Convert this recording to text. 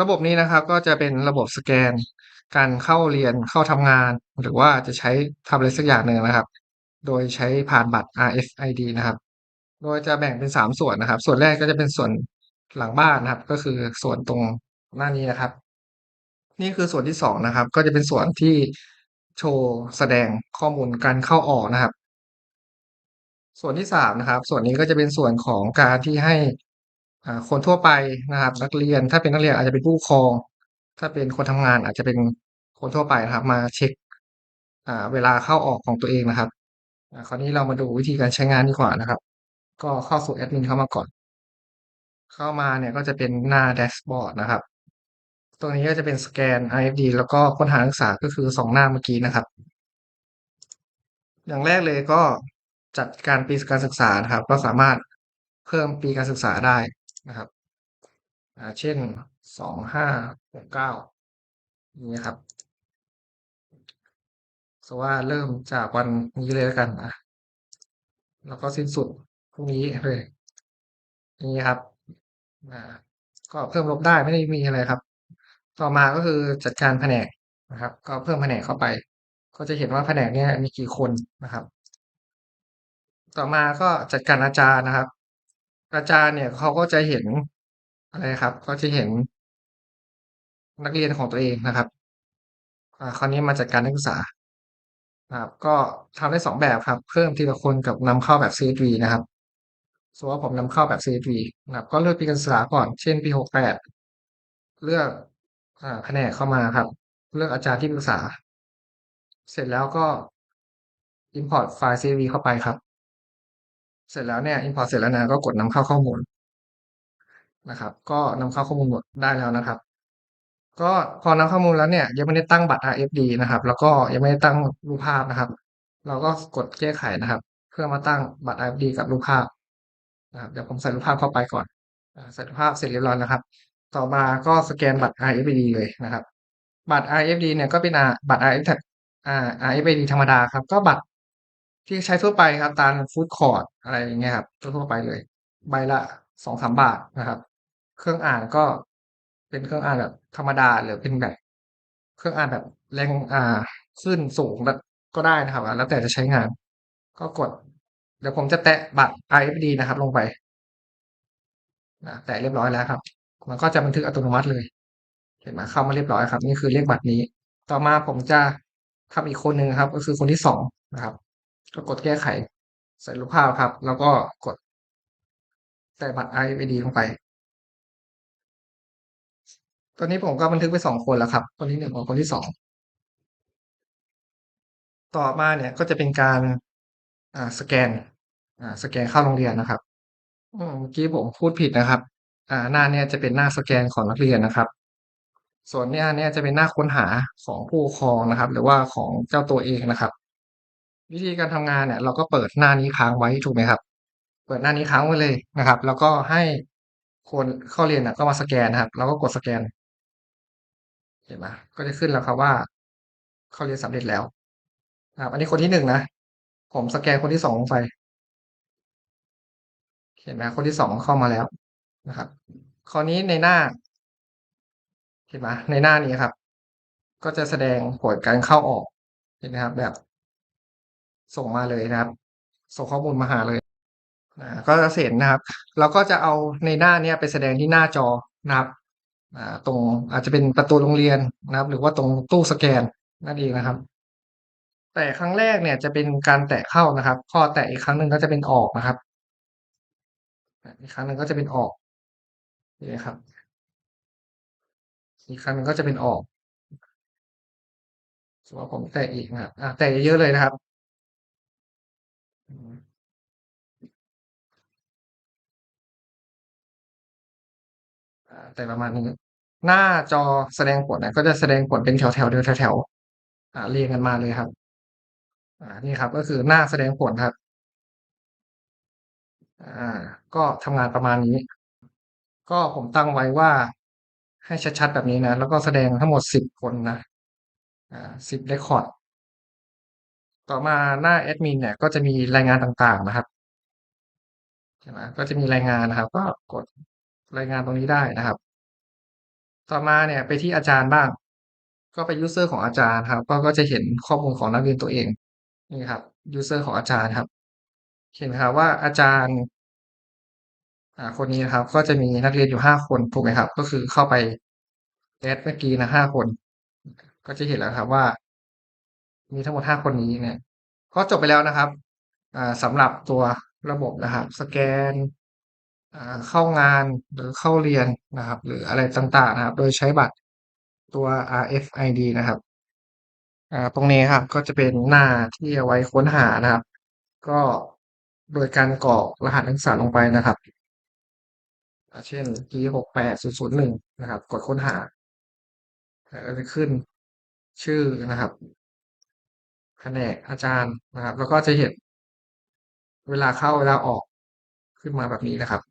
ระบบนี้นะครับก็จะเป็นระบบสแกน การเข้าเรียนเข้าทำงาน หรือว่าจะใช้ทำอะไรสักอย่างหนึ่งนะครับ โดยใช้ผ่านบัตร RFID นะครับ โดยจะแบ่งเป็น 3 ส่วนนะครับ ส่วนแรกก็จะเป็นส่วนหลังบ้านนะครับ ก็คือส่วนตรงหน้านี้นะครับ นี่คือส่วนที่ 2 นะครับ ก็จะเป็นส่วนที่โชว์แสดงข้อมูลการเข้าออกนะครับ ส่วนที่3นะครับ ส่วนนี้ก็จะเป็นส่วนของการที่ให้ คนทั่วไปนะครับ นักเรียนถ้าเป็นนักเรียนอาจจะเป็นผู้ปกครอง ถ้าเป็นคนทำงานอาจจะเป็นคนทั่วไปนะครับ มาเช็กอ่าเวลาเข้าออกของตัวเองนะครับคราวนี้เรามาดูวิธีการใช้งานดีกว่านะครับ ก็เข้าสู่แอดมินเข้ามาก่อน เข้ามาเนี่ยก็จะเป็นหน้าแดชบอร์ดนะครับ ตรงนี้ก็จะเป็นสแกน RFID แล้วก็ค้นหานักศึกษาก็คือ2หน้าเมื่อกี้นะครับ อย่างแรกเลยก็จัดการปีการศึกษานะครับ ก็สามารถเพิ่มปีการศึกษาได้ นะครับอ่าเช่น2569อย่างงี้ครับสว่าเริ่มจากวันนี้เลยแล้วกันอะแล้วก็สิ้นสุดพรุ่งนี้เลยอย่ครับก็เพิ่มลบได้ไม่ได้มีอะไรครับ ต่อมาก็คือจัดการแผนกนะครับ ก็เพิ่มแผนกเข้าไป ก็จะเห็นว่าแผนกนี้มีกี่คนนะครับ ต่อมาก็จัดการอาจารย์นะครับ อาจารย์เนี่ยเขาก็จะเห็นอะไรครับ ก็จะเห็นนักเรียนของตัวเองนะครับคราวนี้มาจัดการนักศึกษานะครับ ก็ทำได้2แบบครับ เพิ่มทีละคนกับนำเข้าแบบ CSV นะครับสมมติว่าผมนำเข้าแบบ CSV นะครับ ก็เลือกปีการศึกษาก่อน เช่นปี68เลือกอแผนกเข้ามาครับ เลือกอาจารย์ที่ปรึกษา เสร็จแล้วก็ import ไฟล์ CSV เข้าไปครับ เสร็จแล้วเนี่ย import เสร็จแล้วนะก็กดนำเข้าข้อมูลนะครับ ก็นำเข้าข้อมูลหมดได้แล้วนะครับ ก็พอนำข้อมูลแล้วเนี่ยยังไม่ได้ตั้งบัตร RFD นะครับ แล้วก็ยังไม่ได้ตั้งรูปภาพนะครับ เราก็กดแก้ไขนะครับ เพื่อมาตั้งบัตร RFD กับรูปภาพนะครับเดี๋ยวผมใส่รูปภาพเข้าไปก่อนใส่รูปภาพเสร็จเรียบร้อยแล้วครับ ต่อมาก็สแกนบัตร RFD เลยนะครับ บัตร RFD เนี่ยก็เป็นบัตร RF อ่า RFID ธรรมดาครับ ก็บัตร ที่ใช้ทั่วไปครับ ตามฟูดคอร์ตอะไรอย่างเงี้ยครับทั่วไปเลย ใบละ2-3บาทนะครับ เครื่องอ่านก็เป็นเครื่องอ่านแบบธรรมดาหรือเป็นแบบ เครื่องอ่านแบบแรงอ่าขึ้นสูงแบบก็ได้นะครับ แล้วแต่จะใช้งาน ก็กด เดี๋ยวผมจะแตะบัตร RFID นะครับ ลงไปอ่าแตะเรียบร้อยแล้วครับ มันก็จะบันทึกอัตโนมัติเลย เห็นไหมเข้ามาเรียบร้อยครับ นี่คือเลขบัตรนี้ ต่อมาผมจะทำอีกคนหนึ่งครับ ก็คือคนที่2นะครับ ก็กดแก้ไข ใส่รูปภาพครับ แล้วก็กดใส่บัตร RFID ลงไป ตอนนี้ผมก็บันทึกไป2คนแล้วครับ คนที่1กับคนที่2ต่อมาเนี่ยก็จะเป็นการอ่าสแกนอ่าสแกนเข้าโรงเรียนนะครับเมื่อกี้ผมพูดผิดนะครับ อ่าหน้าเนี้ยจะเป็นหน้าสแกนของนักเรียนนะครับ ส่วนหน้าเนี้ยจะเป็นหน้าค้นหาของผู้ปกครองนะครับ หรือว่าของเจ้าตัวเองนะครับ วิธีการทำงานเนี่ย เราก็เปิดหน้านี้ค้างไว้ถูกไหมครับ เปิดหน้านี้ค้างไว้เลยนะครับ แล้วก็ให้คนเข้าเรียนน่ะก็มาสแกนนะครับเราก็กดสแกน เห็นไหมก็จะขึ้นแล้วครับว่า เข้าเรียนสำเร็จแล้วครับ อันนี้คนที่1นะผมสแกนคนที่2ลงไปเห็นไหมคนที่2เข้ามาแล้วนะครับ คราวนี้ในหน้า เห็นไหมในหน้านี้ครับ ก็จะแสดงผลการเข้าออกเห็นไหมครับ แบบ ส่งมาเลยนะครับ ส่งข้อมูลมาหาเลยอ่าก็จะเห็นนะครับ เราก็จะเอาในหน้าเนี้ยไปแสดงที่หน้าจอนะครับตรงอาจจะเป็นประตูโรงเรียนนะครับ หรือว่าตรงตู้สแกนนั่นเองนะครับ แตะครั้งแรกเนี่ยจะเป็นการแตะเข้านะครับพอแตะอีกครั้งหนึ่งก็จะเป็นออกนะครับอีกครั้งหนึ่งก็จะเป็นออกนี่ครับ อีกครั้งหนึ่งก็จะเป็นออกสมมติว่าผมแตะอีกนะครับแตะเยอะเลยนะครับ แตะประมาณนี้หน้าจอแสดงผลนี่ยก็จะแสดงผลเป็นแถวๆเรียงแถวๆเรียงกันมาเลยครับ อ่านี่ครับ ก็คือหน้าแสดงผลครับอาก็ทำงานประมาณนี้ ก็ผมตั้งไว้ว่าให้ชัดๆแบบนี้นะ แล้วก็แสดงทั้งหมด10คนนะอ่า10เรกคอร์ดต่อมาหน้าแอดมินเนี่ยก็จะมีรายงานต่างๆนะครับใช่ไหมก็จะมีรายงานนะครับ ก็กด รายงานตรงนี้ได้นะครับ ต่อมาเนี่ยไปที่อาจารย์บ้าง ก็ไปยูเซอร์ของอาจารย์ครับ ก็ก็จะเห็นข้อมูลของนักเรียนตัวเองนี่ครับยูเซอร์ของอาจารย์ครับ เห็นครับว่าอาจารย์อ่าคนนี้นะครับ ก็จะมีนักเรียนอยู่5คนถูกไหมครับ ก็คือเข้าไป add เมื่อกี้นะ5คน ก็จะเห็นแล้วครับว่า มีทั้งหมด5คนนี้เนี่ย ก็จบไปแล้วนะครับอ่าสำหรับตัวระบบนะครับ สแกน เข้างานหรือเข้าเรียนนะครับ หรืออะไรต่างๆนะครับ โดยใช้บัตรตัว RFID นะครับตรงนี้ครับก็จะเป็นหน้าที่เอาไว้ค้นหานะครับ ก็โดยการกรอกรหัสนักศึกษาลงไปนะครับอ่าเช่น P68001 นะครับ กดค้นหาอ่าก็จะขึ้นชื่อนะครับแผนกอาจารย์นะครับ แล้วก็จะเห็นเวลาเข้าเวลาออกขึ้นมาแบบนี้นะครับ